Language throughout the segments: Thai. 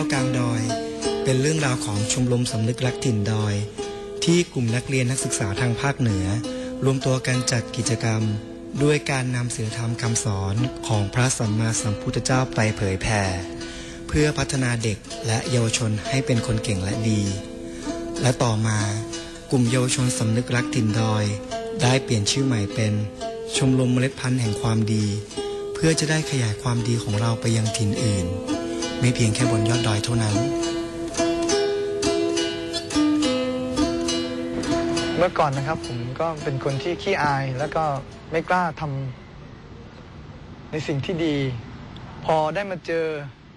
แก้วกลางดอย เป็นเรื่องราวของชมรมสำนึกรักถิ่นดอย ที่กลุ่มนักเรียนนักศึกษาทางภาคเหนือ รวมตัวกันจัดกิจกรรม ด้วยการนำศีลธรรมคำสอนของพระสัมมาสัมพุทธเจ้าไปเผยแผ่เพื่อพัฒนาเด็กและเยาวชนให้เป็นคนเก่งและดี และต่อมากลุ่มเยาวชนสำนึกรักถิ่นดอย ได้เปลี่ยนชื่อใหม่เป็น ชมรมเมล็ดพันธุ์แห่งความดี เพื่อจะได้ขยายความดีของเราไปยังถิ่นอื่น ไม่เพียงแค่บนยอดดอยเท่านั้น เมื่อก่อนนะครับผมก็เป็นคนที่ขี้อาย แล้วก็ไม่กล้าทำในสิ่งที่ดี พอได้มาเจอ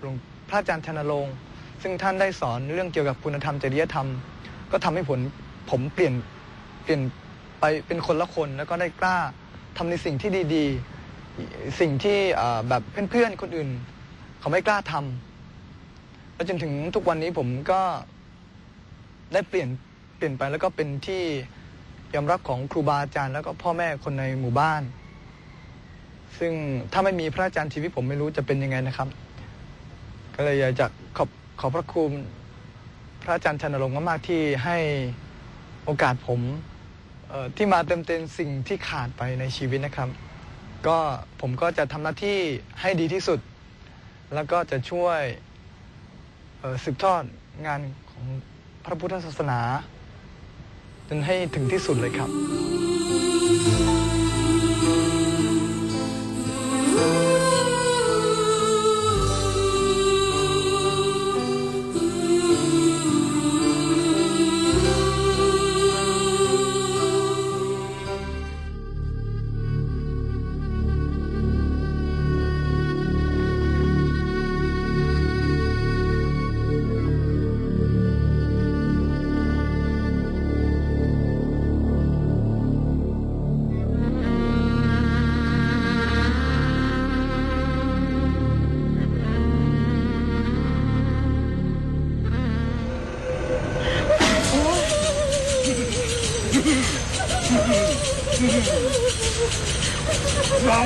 หลวงพระอาจารย์ธนรงค์ซึ่งท่านได้สอนเรื่องเกี่ยวกับคุณธรรมจริยธรรม ก็ทำให้ผลผมเปลี่ยนเปลี่ยนไปเป็นคนละคนแล้วก็ได้กล้าทำในสิ่งที่ดีๆ สิ่งที่แบบเพื่อนๆคนอื่น เขาไม่กล้าทำ แล้วจนถึงทุกวันนี้ผมก็ได้เปลี่ยนเปลี่ยนไปแล้วก็เป็นที่ยอมรับของครูบาอาจารย์ แล้วก็พ่อแม่คนในหมู่บ้าน ซึ่งถ้าไม่มีพระอาจารย์ชีวิตผมไม่รู้จะเป็นยังไงนะครับ ก็เลยอยากจะขอบขอบพระคุณพระอาจารย์ชันรงค์มากๆที่ให้โอกาสผมที่มาเติมเต็มสิ่งที่ขาดไปในชีวิตนะครับ ก็ผมก็จะทำหน้าที่ให้ดีที่สุด แล้วก็จะช่วย สืบทอดงานของพระพุทธศาสนา จนให้ถึงที่สุดเลยครับ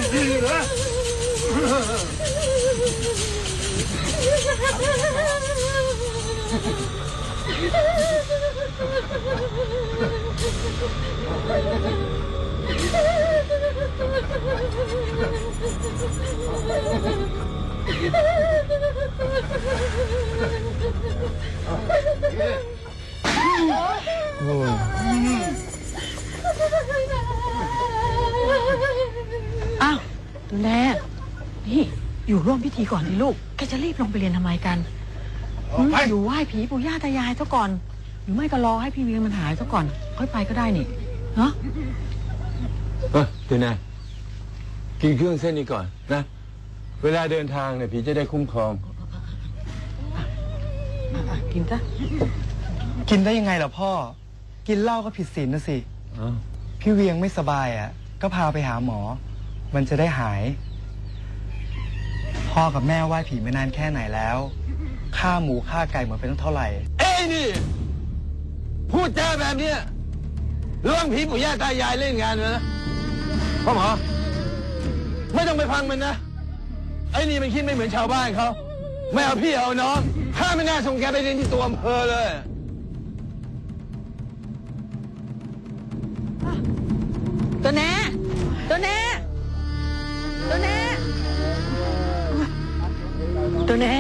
อ้ ร่วมพิธีก่อนดิลูก แกจะรีบลงไปเรียนทำไมกันหืมอยู่ไหว้ผีปู่ย่าตายายซะก่อน หรือไม่ก็รอให้พี่เวียงมันหายซะก่อน ค่อยไปก็ได้นี่เนาะเออเดี๋ยวนะกินเครื่องเส้นนี้ก่อนนะ เวลาเดินทางเนี่ยผีจะได้คุ้มครอง อะกินซะกินได้ยังไงล่ะพ่อ กินเหล้าก็ผิดศีลนะสิอ้าวพี่เวียงไม่สบายอะ ก็พาไปหาหมอ มันจะได้หาย พ่อกับแม่ไหว้ผีมานานแค่ไหนแล้วค่าหมูค่าไก่หมดไปตั้งเท่าไหร่ เอ้ยนี่ พูดจาแบบเนี้ยเรื่องผีปู่ย่าตายายเล่นงานเลยนะพ่อหมอไม่ต้องไปพังมันนะ ไอ้นี่มันคิดไม่เหมือนชาวบ้านเขาไม่เอาพี่เอาน้องถ้าไม่น่าส่งแกไปเรียนที่ตัวอำเภอเลยตัวแน่ตัวแน่ ตัวแน่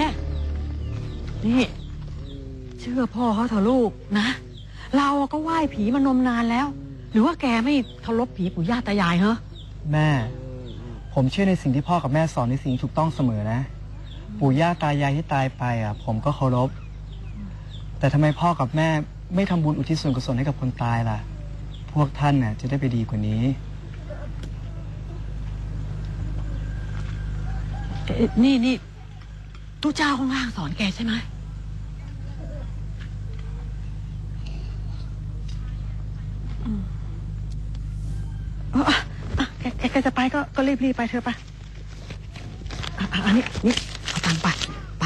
นี่ เชื่อพ่อเขาเถอะลูกนะ เราก็ไหว้ผีมานมนานแล้ว หรือว่าแกไม่เคารพผีปู่ย่าตายายเหรอแม่ ผมเชื่อในสิ่งที่พ่อกับแม่สอนในสิ่งที่ถูกต้องเสมอนะ ปู่ย่าตายายที่ตายไปอะ ผมก็เคารพ แต่ทำไมพ่อกับแม่ไม่ทำบุญอุทิศส่วนกุศลให้กับคนตายล่ะ พวกท่านน่ะจะได้ไปดีกว่านี้ เอ๊ะนี่นี่ ตู้เจ้าข้างล่างสอนแกใช่ไหมอืมเอออะอะแกแกแกจะไปก็ก็รีบรีบไปเถอะไปอะอะอันนี้นี่เอาตังค์ไปไป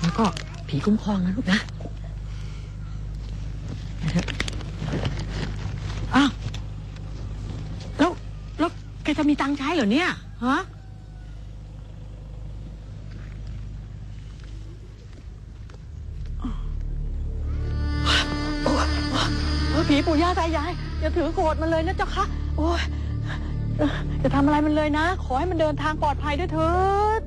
แล้วก็ผีคุ้มครองนะลูกนะไปเถอะอ้าวแล้วแล้วแกจะมีตังค์ใช้เหรอเนี่ยฮะ ผีปู่ย่าตายายอย่าถือโกรธมันเลยนะเจ้าคะโอ้ยอย่าทำอะไรมันเลยนะ ขอให้มันเดินทางปลอดภัยด้วยเถิด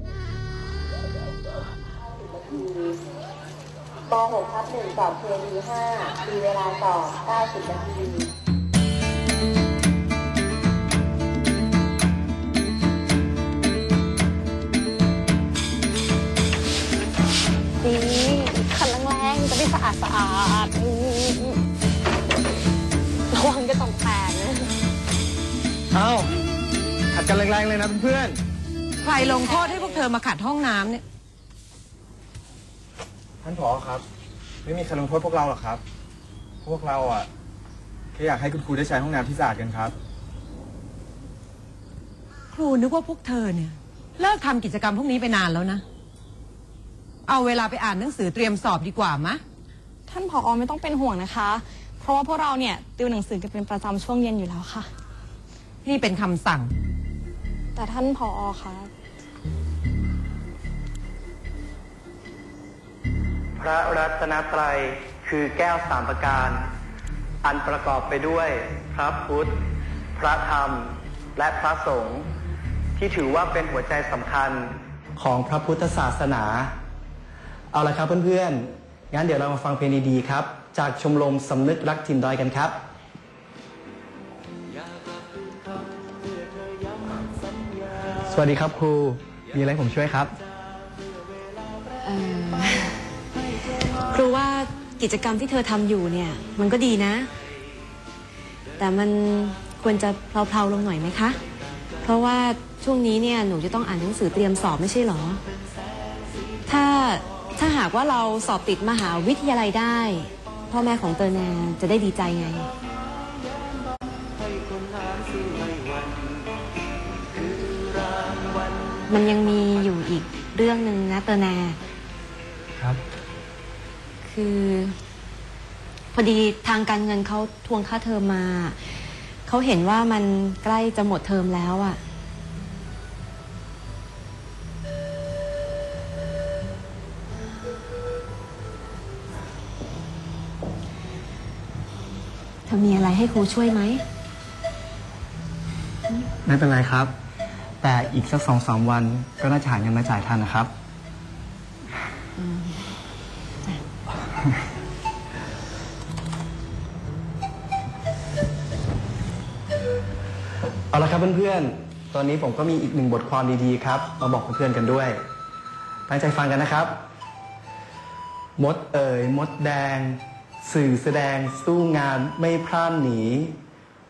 ป .6 ทับ1สอบเคมี5มีเวลาสอบ90นาทีนี่ขันแรงๆจะได้สะอาดสะอาด ๆนี่ระวังจะตกแตกนะเอาขัดกันแรงๆเลยนะเพื่อนใครลงโทษให้พวกเธอมาขัดห้องน้ำเนี่ยท่านผอครับ ไม่มีใครลงโทษพวกเราหรอกครับ พวกเราอะแค่อยากให้คุณครูได้ใช้ห้องน้ำที่สะอาดกันครับ ครูนึกว่าพวกเธอเนี่ย เลิกทำกิจกรรมพวกนี้ไปนานแล้วนะ เอาเวลาไปอ่านหนังสือเตรียมสอบดีกว่ามะ ท่านผอไม่ต้องเป็นห่วงนะคะ เพราะว่าพวกเราเนี่ยติวหนังสือกันเป็นประจำช่วงเย็นอยู่แล้วค่ะ นี่เป็นคำสั่ง แต่ท่านผอคะพระรัตนตรัยคือแก้วสามประการ อันประกอบไปด้วยพระพุทธ พระธรรม และพระสงฆ์ที่ถือว่าเป็นหัวใจสำคัญของพระพุทธศาสนา เอาละครับเพื่อนๆ งั้นเดี๋ยวเรามาฟังเพลงดีๆครับ จากชมรมสำนึกรักถิ่นดอยกันครับสวัสดีครับครู มีอะไรผมช่วยครับครูว่ากิจกรรมที่เธอทำอยู่เนี่ย มันก็ดีนะ แต่มันควรจะเพลาๆลงหน่อยไหมคะ เพราะว่าช่วงนี้เนี่ยหนูจะต้องอ่านหนังสือเตรียมสอบไม่ใช่เหรอ ถ้าถ้าหากว่าเราสอบติดมหาวิทยาลัยได้ พ่อแม่ของเตอร์แนนจะได้ดีใจไง มันยังมีอยู่อีกเรื่องหนึ่งนะเตอร์แนครับ คือ พอดีทางการเงินเขาทวงค่าเทอมมา เขาเห็นว่ามันใกล้จะหมดเทอมแล้วอะ่ะ เธอมีอะไรให้ครูช่วยไหม ไม่เป็นไรครับ แต่อีกสักสองสามวันก็น่าจะหาเงินมาจ่ายทันนะครับ เอาละครับเพื่อนๆ ตอนนี้ผมก็มีอีกหนึ่งบทความดีๆครับ มาบอกเพื่อนๆกันด้วย ตั้งใจฟังกันนะครับ มดเอ่ยมดแดง สื่อแสดงสู้งานไม่พลาดหนี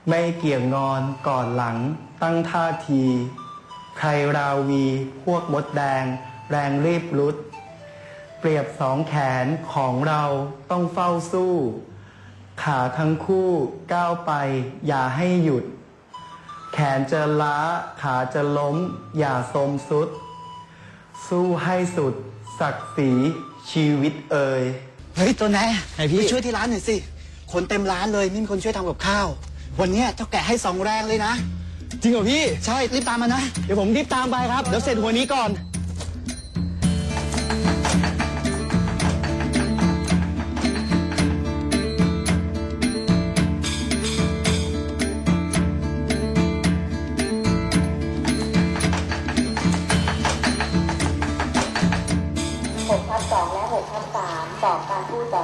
ไม่เกี่ยงงอนก่อนหลังตั้งท่าที ใครราวีพวกมดแดง แรงรีบรุด เปรียบสองแขนของเราต้องเฝ้าสู้ ขาทั้งคู่ก้าวไปอย่าให้หยุด แขนจะล้าขาจะล้ม อย่าสมสุด สู้ให้สุด ศักดิ์ศรีชีวิตเอ่ย เฮ้ยตัวแน่ไปช่วยที่ร้านหน่อยสิ คนเต็มร้านเลยไม่มีคนช่วยทำกับข้าว วันเนี้ยเจ้าแกะให้สองแรงเลยนะ จริงเหรอพี่ ใช่รีบตามมานะ เดี๋ยวผมรีบตามไปครับ เดี๋ยวเสร็จหัวนี้ก่อน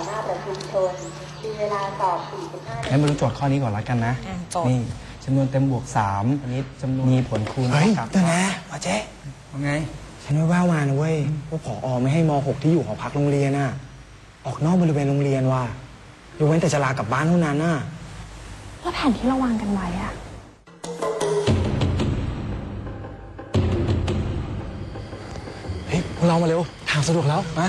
หน้าประชุมชน มีเวลาสอบ 45งั้นมาดูโจทย์ข้อนี้ก่อนละกันนะนี่จำนวนเต็มบวกสามอันนี้จำนวนมีผลคูณเฮ้ยท่ากับตัวแน่มาเจ๊ว่าไง ฉันแว่วๆมานะเว้ยว่าผอไม่ให้ม .6 ที่อยู่หอพักโรงเรียนน่ะ ออกนอกบริเวณโรงเรียนว่ะยกเว้นแต่จะลากลับบ้านเท่านั้นน่ะ แล้วแผนที่เราวางกันไว้อะเฮ้ยพวกเรามาเร็ว ทางสะดวกแล้ว มา